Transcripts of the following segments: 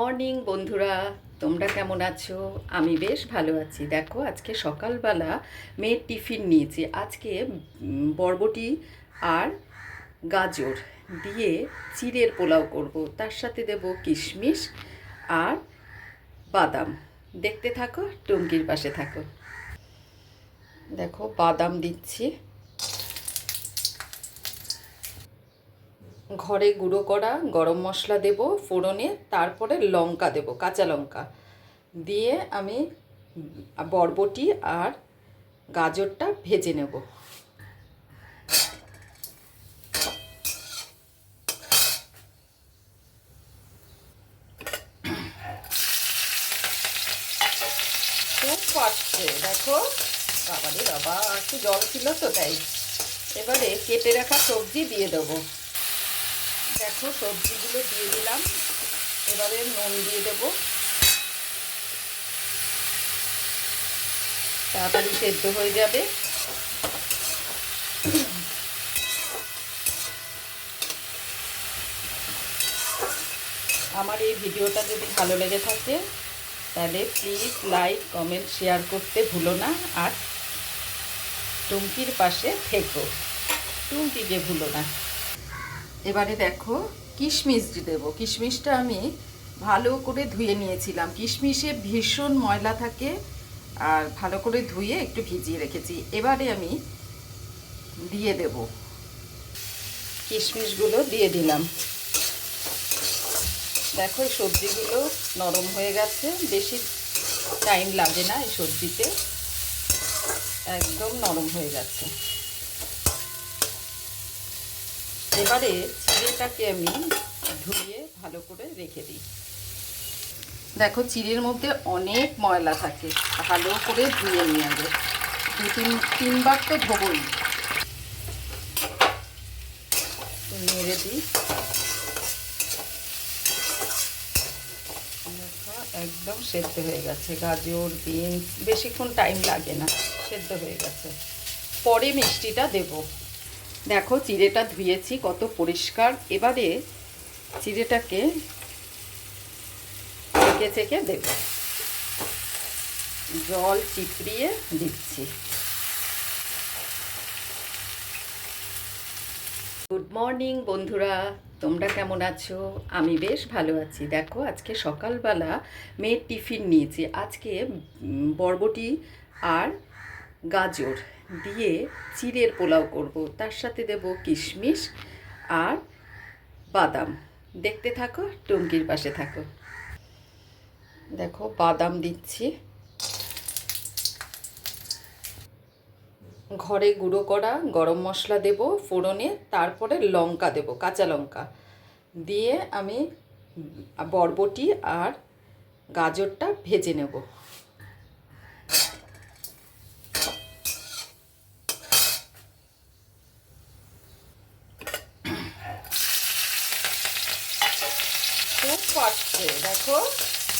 Morning, বন্ধুরা। তোমরা কেমন আছো? আমি বেশ ভালো আছি। দেখো, আজকে সকালবেলা মেয়ের টিফিন নিয়েছি। আজকে বরবটি আর গাজর দিয়ে চিড়ের পোলাও করব। তার সাথে দেব কিশমিশ আর বাদাম। দেখতে থাকো টুমকির পাশে থাকো। দেখো, বাদাম দিচ্ছি। ঘরে গুঁড়ো করা, গরম মশলা দেব, ফোড়নে, তারপরে লঙ্কা দেব, কাঁচা লঙ্কা। দিয়ে আমি বরবটি আর গাজরটা ভেজে নেব। খুব পাচ্ছে, দেখো। বাবারে বাবা, একটু জল ছিল তো, তাই। এবারে কেটে রাখা সবজি দিয়ে দেবো। দেখো, সবজিগুলো দিয়ে দিলাম। এবারে নুন দিয়ে দেবো। তাড়াতাড়ি সেদ্ধ হয়ে যাবে। আমার এই ভিডিওটা যদি ভালো লেগে থাকে, তাহলে প্লিজ লাইক কমেন্ট শেয়ার করতে ভুলো না। আর টুমকির পাশে থেকো। টুমকিকে ভুলো না। এবারে দেখো কিশমিশ দেবো। কিশমিশটা আমি ভালো করে ধুয়ে নিয়েছিলাম। কিশমিশে ভীষণ ময়লা থাকে আর ভালো করে ধুয়ে একটু ভিজিয়ে রেখেছি। এবারে আমি দিয়ে দেব। কিশমিশগুলো দিয়ে দিলাম। দেখো, এই সবজিগুলো নরম হয়ে গেছে। বেশি টাইম লাগে না এই সবজিতে। একদম নরম হয়ে গেছে। এবারে চিড়েটাকে আমি ধুয়ে ভালো করে রেখে দিই। দেখো চিড়ের মধ্যে অনেক ময়লা থাকে, ভালো করে ধুয়ে নিয়ে যাবে দু তিন, তিনবার তো ধোবই। নেড়ে দিই। একদম সেদ্ধ হয়ে গেছে। গাজর, বিনস, বেশিক্ষণ টাইম লাগে না, সেদ্ধ হয়ে গেছে। পরে মিষ্টিটা দেবো। দেখো, চিড়েটা ধুয়েছি, কত পরিষ্কার। এবারে চিড়েটাকে চেকে চেকে দেব। জল চিপড়িয়ে দিচ্ছি। গুড মর্নিং বন্ধুরা, তোমরা কেমন আছো? আমি বেশ ভালো আছি। দেখো, আজকে সকালবেলা মেয়ের টিফিন নিয়েছি। আজকে বরবটি আর গাজর। দিয়ে চিড়ের পোলাও করব। তার সাথে দেব কিশমিশ আর বাদাম। দেখতে থাকো টুমকির পাশে থাকো। দেখো, বাদাম দিচ্ছি। ঘরে গুঁড়ো করা গরম মশলা দেব ফোড়নে, তারপরে লঙ্কা দেব, কাঁচা লঙ্কা। দিয়ে আমি বরবটি আর গাজরটা ভেজে নেব খুব পাচ্ছে দেখো।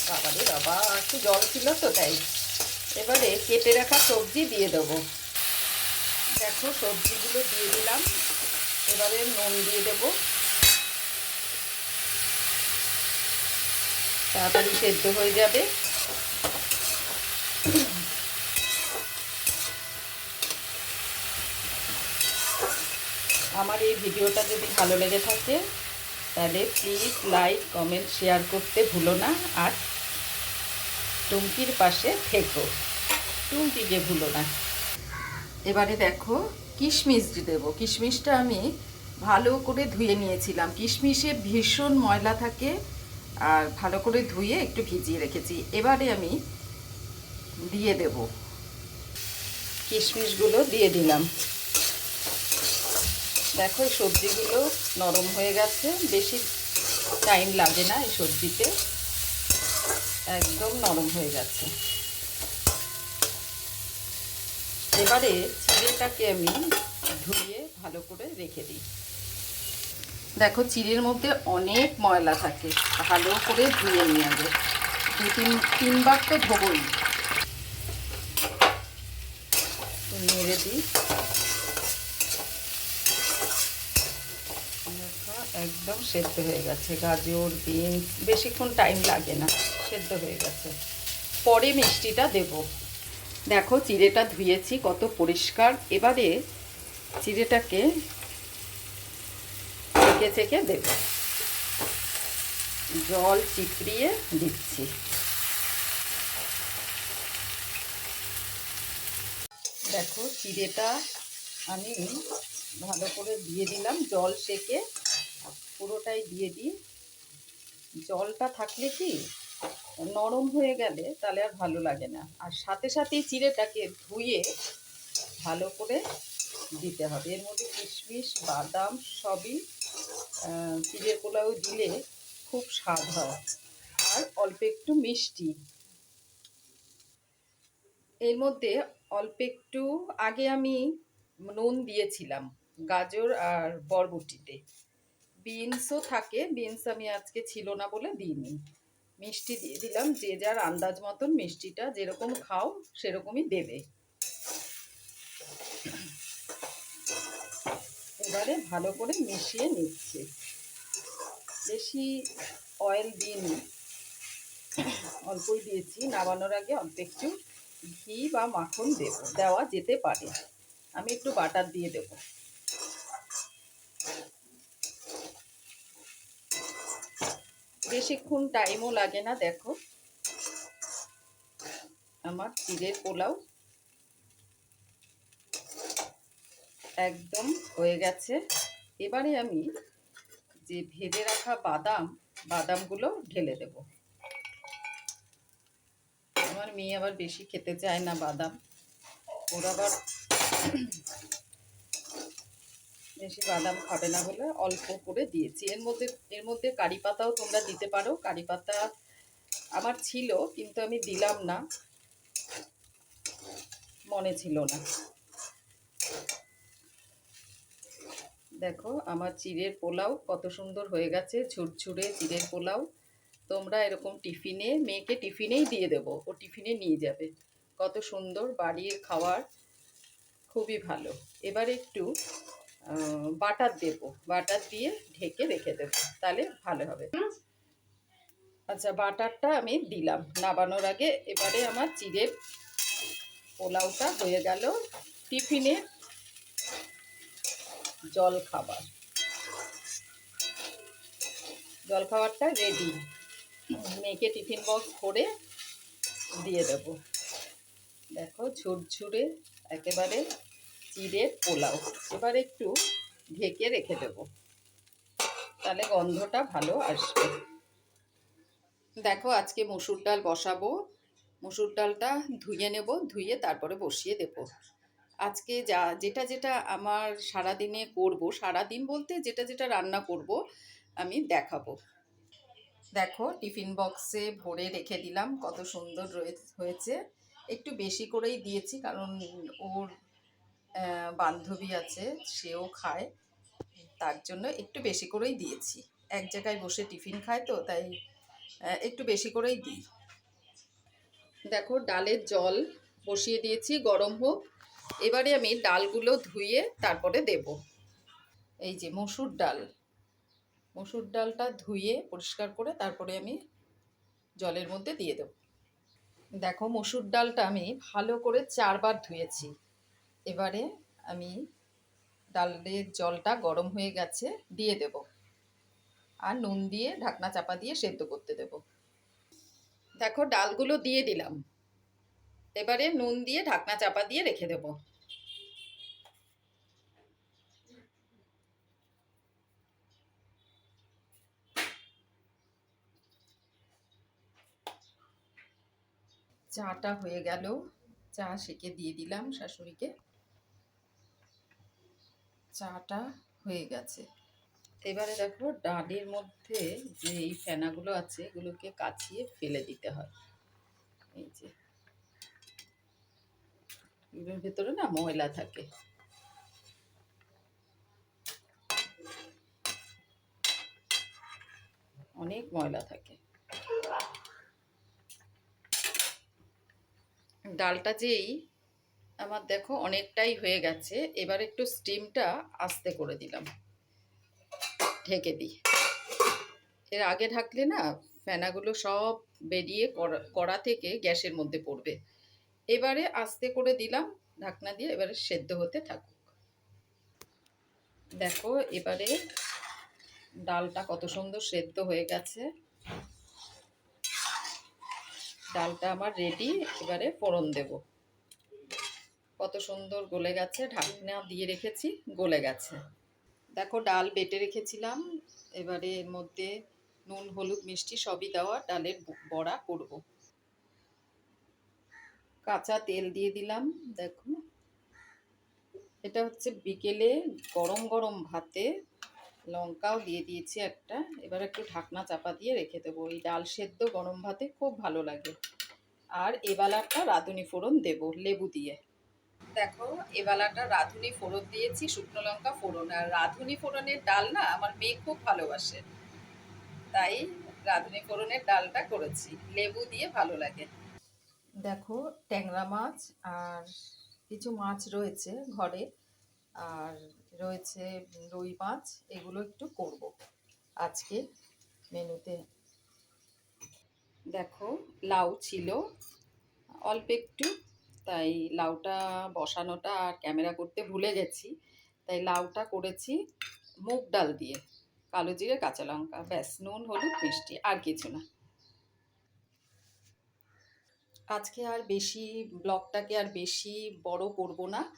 বাবারে বাবা, একটু জল ছিল তো, তাই। এবারে কেটে রাখা সবজি দিয়ে দেবো। দেখো, সবজিগুলো দিয়ে দিলাম। এবারে নুন দিয়ে দেবো। তাড়াতাড়ি সেদ্ধ হয়ে যাবে। আমার এই ভিডিওটা যদি ভালো লেগে থাকে তাহলে প্লিজ লাইক কমেন্ট শেয়ার করতে ভুলো না। আর টুমকির পাশে থেকো। টুমকিকে ভুলো না। এবারে দেখো, কিশমিশ দেবো। কিশমিশটা আমি ভালো করে ধুয়ে নিয়েছিলাম। কিশমিশে ভীষণ ময়লা থাকে, আর ভালো করে ধুয়ে একটু ভিজিয়ে রেখেছি। এবারে আমি দিয়ে দেব। কিশমিশগুলো দিয়ে দিলাম। দেখো এই সবজিগুলো নরম হয়ে গেছে। বেশি টাইম লাগে না এই সবজিতে। একদম নরম হয়ে গেছে। এবারে চিড়েটাকে আমি ধুয়ে ভালো করে রেখে দিই। দেখো চিড়ের মধ্যে অনেক ময়লা থাকে। ভালো করে ধুয়ে নিয়ে যাবে দু তিন, তিনবার তো ধোবই। নেড়ে দিই দেখো একদম সেদ্ধ হয়ে গেছে। গাজর বিনস বেশিক্ষণ টাইম লাগে না, সেদ্ধ হয়ে গেছে। পরে মিষ্টিটা দেব। দেখো, চিড়েটা ধুয়েছি, কত পরিষ্কার। এবারে চিড়েটাকে চেকে চেকে দেব। জল চিপড়িয়ে দিচ্ছি। দেখো, চিড়েটা আমি ভালো করে দিয়ে দিলাম, জল সেকে পুরোটাই দিয়ে দিই। জলটা থাকলে কি নরম হয়ে গেলে তাহলে আর ভালো লাগে না। আর সাথে সাথেই চিড়েটাকে ধুয়ে ভালো করে দিতে হবে। এর মধ্যে কিশমিশ, বাদাম সবই চিড়ের পোলাও দিলে খুব স্বাদ হয়। আর অল্প একটু মিষ্টি। এর মধ্যে অল্প একটু আগে আমি নুন দিয়েছিলাম, গাজর আর বরবটিতে। বিনসও থাকে, বিনস আমি আজকে ছিল না বলে দিইনি। মিষ্টি দিয়ে দিলাম, যে যার আন্দাজ মতন মিষ্টিটা যেরকম খাও সেরকমই দেবে। এবারে ভালো করে মিশিয়ে নিচ্ছে। বেশি অয়েল দিইনি। অল্পই দিয়েছি, নামানোর আগে অল্প একটু ঘি বা মাখন দেব, দেওয়া যেতে পারে। আমি একটু বাটার দিয়ে দেব। বেশিক্ষণ টাইমও লাগে না, দেখো। আমার চিড়ের পোলাও একদম হয়ে গেছে। এবারে আমি যে ভেজে রাখা বাদাম, বাদামগুলো ঢেলে দেব। আমার মেয়ে আবার বেশি খেতে চায় না বাদাম। ওর আবার বেশি বাদাম খাবে না বলে অল্প করে দিয়েছি। এর মধ্যে এর মধ্যে কারি পাতাও তোমরা দিতে পারো। কারি পাতা আমার ছিল, কিন্তু আমি দিলাম না। মনে ছিল না। দেখো, আমার চিড়ের পোলাও কত সুন্দর হয়ে গেছে, ঝুরঝুরে চিড়ের পোলাও। তোমরা এরকম টিফিনে, মেয়েকে টিফিনেই দিয়ে দেবো। ও টিফিনে নিয়ে যাবে। কত সুন্দর বাড়ির খাওয়ার, খুবই ভালো। এবার একটু বাটার দেবো। বাটার দিয়ে ঢেকে রেখে দেবো। তাহলে ভালো হবে। আচ্ছা বাটারটা আমি দিলাম। নাবানোর আগে এবারে আমার চিড়ের পোলাওটা হয়ে গেল টিফিনে জল খাবার জল খাবারটা রেডি মেয়েকে টিফিন বক্স করে দিয়ে দেব। দেখো, ঝুরঝুরে একেবারে চিড়ের পোলাও। এবার একটু ঢেকে রেখে দেব। তাহলে গন্ধটা ভালো আসবে। দেখো, আজকে মসুর ডাল বসাবো। মসুর ডালটা ধুয়ে নেব, ধুয়ে তারপরে বসিয়ে দেব। আজকে যা, যেটা যেটা আমার সারাদিনে করব, সারাদিন বলতে যেটা যেটা রান্না করব, আমি দেখাবো। দেখো, টিফিন বক্সে ভরে রেখে দিলাম, কত সুন্দর হয়েছে। একটু বেশি করেই দিয়েছি, কারণ ওর বান্ধবী আছে, সেও খায়। তার জন্য একটু বেশি করেই দিয়েছি। এক জায়গায় বসে টিফিন খায় তো, তাই একটু বেশি করেই দিই। দেখো, ডালের জল বসিয়ে দিয়েছি, গরম হোক। এবারে আমি ডালগুলো ধুয়ে তারপরে দেব। এই যে মসুর ডাল। মসুর ডালটা ধুয়ে, পরিষ্কার করে তারপরে আমি জলের মধ্যে দিয়ে দেব। দেখো, মসুর ডালটা আমি ভালো করে চারবার ধুয়েছি। এবারে আমি ডালের জলটা গরম হয়ে গেছে, দিয়ে দেব। আর নুন দিয়ে ঢাকনা চাপা দিয়ে সেদ্ধ করতে দেব। দেখো, ডালগুলো দিয়ে দিলাম। এবারে নুন দিয়ে ঢাকনা চাপা দিয়ে রেখে দেব। চাটা হয়ে গেল। চা সেকে দিয়ে দিলাম শাশুড়িকে। চাটা হয়ে গেছে। এবারে দেখো ডালের মধ্যে যে এই ফেনাগুলো আছে, এগুলোকে কাচিয়ে ফেলে দিতে হয়। এই যে। এগুলোর ভেতরে না ময়লা থাকে। অনেক ময়লা থাকে। ডালটা যেই আমার দেখো অনেকটাই হয়ে গেছে। এবার একটু স্টিমটা আস্তে করে দিলাম। ঢেকে দিই। এর আগে ঢাকলে না ফেনাগুলো সব বেরিয়ে কড়া- থেকে গ্যাসের মধ্যে পড়বে। এবারে আস্তে করে দিলাম, ঢাকনা দিয়ে এবারে সেদ্ধ হতে থাকুক। দেখো এবারে ডালটা কত সুন্দর সেদ্ধ হয়ে গেছে। ডালটা আমার রেডি এবারে ফোড়ন দেব। কত সুন্দর গলে গেছে, ঢাকনা দিয়ে রেখেছি, গলে গেছে। দেখো, ডাল বেটে রেখেছিলাম, এবারে এর মধ্যে নুন, হলুদ, মিষ্টি সবই দেওয়া, ডালের বড়া করব। কাঁচা তেল দিয়ে দিলাম, দেখো। এটা হচ্ছে বিকেলে গরম গরম ভাতে লঙ্কাও দিয়ে দিয়েছি একটা, এবার একটু ঢাকনা চাপা দিয়ে রেখে দেবো। এই ডাল সেদ্ধ গরম ভাতে খুব ভালো লাগে। আর এবেলাটা রাঁধুনি ফোড়ন দেবো, লেবু দিয়ে। দেখো, এবেলাটা রাঁধুনি ফোড়ন দিয়েছি, শুকনো লঙ্কা ফোড়ন। আর রাঁধুনি ফোড়নের ডাল না আমার মেয়ে খুব ভালোবাসে। তাই রাঁধুনি ফোড়নের ডালটা করেছি। লেবু দিয়ে ভালো লাগে। দেখো, ট্যাংরা মাছ আর কিছু মাছ রয়েছে ঘরে। আর রয়েছে রুই মাছ, এগুলো একটু করব আজকে মেনুতে। দেখো, লাউ ছিল। অল্প একটু তাই লাউটা বসানোটা আর ক্যামেরা করতে ভুলে গেছি। তাই লাউটা করেছি মুগ ডাল দিয়ে, কালো জিরে, কাঁচা লঙ্কা, ব্যাস, নুন, হলুদ, মিষ্টি, আর কিছু না। আজকে আর বেশি, ব্লগটাকে আর বেশি বড় করব না।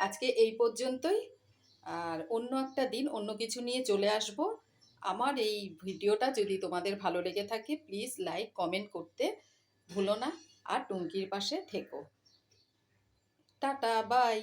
আজকে এই পর্যন্তই। আর অন্য একটা দিন অন্য কিছু নিয়ে চলে আসব। আমার এই ভিডিওটা যদি তোমাদের ভালো লেগে থাকে, প্লিজ লাইক, কমেন্ট করতে ভুলো না। আর টুঙ্কির পাশে থেকো। Tata bye